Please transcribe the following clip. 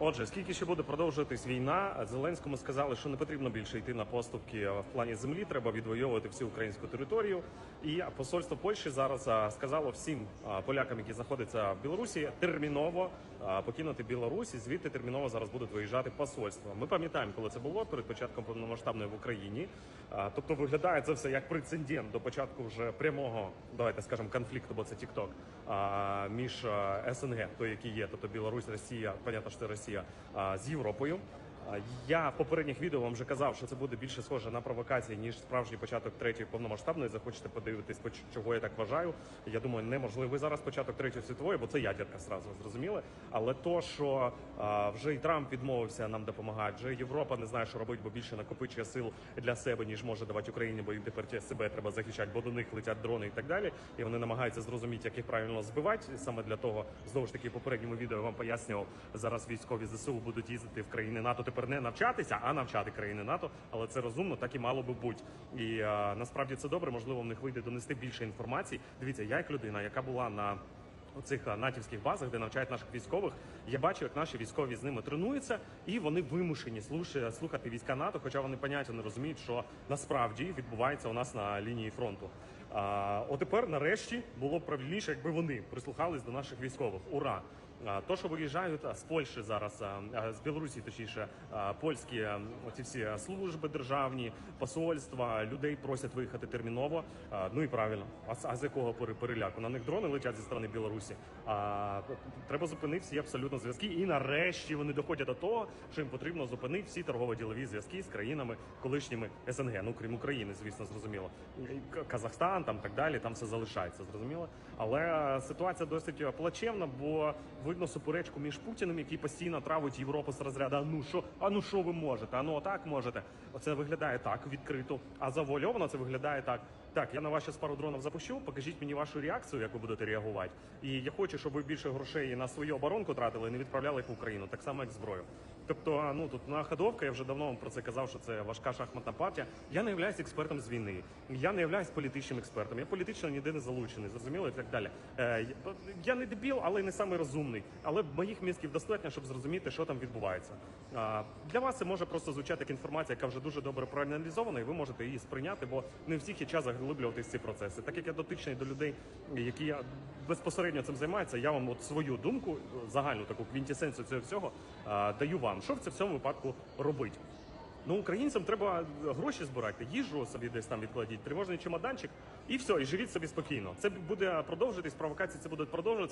Отже, скільки ще буде продовжуватись війна, Зеленському сказали, що не потрібно більше йти на поступки в плані землі. Треба відвоювати всю українську територію. І посольство Польщі зараз сказало всім полякам, які знаходяться в Білорусі, терміново покинути Білорусь. І звідти терміново зараз будуть виїжджати посольства. Ми пам'ятаємо, коли це було перед початком повномасштабної в Україні. Тобто виглядає це все як прецедент до початку вже прямого, давайте скажемо, конфлікту, бо це а, між СНГ, той, який є, тобто Білорусь, Росія, понятно, що це Росія, а, з Європою. Я в попередніх відео вам вже казав, що це буде більше схоже на провокації, ніж справжній початок третьої повномасштабної. Захочете подивитись, чого я так вважаю. Я думаю, неможливий зараз початок третьої світової, бо це ядерка зразу зрозуміли. Але то, що вже і Трамп відмовився нам допомагати, вже Європа не знає, що робити, бо більше накопичує сил для себе, ніж може давати Україні, бо їм тепер себе треба захищати, бо до них летять дрони і так далі. І вони намагаються зрозуміти, як їх правильно збивати. Саме для того, знову ж таки, в попередньому відео я вам пояснював, зараз військові ЗСУ будуть їздити в країни НАТО. Тепер не навчатися, а навчати країни НАТО. Але це розумно, так і мало би бути. І а, насправді це добре. Можливо, в них вийде донести більше інформації. Дивіться, я як людина, яка була на цих натівських базах, де навчають наших військових, я бачу, як наші військові з ними тренуються, і вони вимушені слухати війська НАТО, хоча вони поняття не розуміють, що насправді відбувається у нас на лінії фронту. А, от тепер, нарешті, було б правильніше, якби вони прислухались до наших військових. Ура! То, що виїжджають з Польщі зараз, з Білорусі, точніше, польські оці всі служби державні, посольства, людей просять виїхати терміново. Ну і правильно, а, з- якого пере- переляку? На них дрони летять зі сторони Білорусі. А треба зупинити всі абсолютно зв'язки. І нарешті вони доходять до того, що їм потрібно зупинити всі торгово-ділові зв'язки з країнами колишніми СНГ, ну крім України, звісно, зрозуміло. Казахстан, там так далі, там все залишається, зрозуміло. Але ситуація досить плачевна, бо видно суперечку між Путіним, який постійно травить Європу з розряду. А ну що, а ну що ви можете? А ну отак можете. Оце виглядає так відкрито. А завуальовано це виглядає так. Так, я на вас зараз пару дронів запущу. Покажіть мені вашу реакцію, як ви будете реагувати. І я хочу, щоб ви більше грошей на свою оборонку тратили, і не відправляли їх в Україну, так само як зброю. Тобто, ну тут на ходовка, я вже давно вам про це казав, що це важка шахматна партія. Я не являюсь експертом з війни. Я не являюсь політичним експертом. Я політично ніде не залучений, зрозуміло і так далі. Е, я- не дебіл, але не самий розумний. Але моїх мізків достатньо, щоб зрозуміти, що там відбувається. А, для вас це може просто звучати як інформація, яка вже дуже добре проаналізована, і ви можете її сприйняти, бо не всіх є час заглиблюватись в ці процеси. Так як я дотичний до людей, які безпосередньо цим займаються, я вам от свою думку, загальну таку квінтісенцію цього всього даю вам. Що в це в цьому випадку робити? Ну, українцям треба гроші збирати, їжу собі десь там відкладіть, тривожний чемоданчик, і все, і живіть собі спокійно. Це буде продовжуватись, провокації це будуть продовжуватися.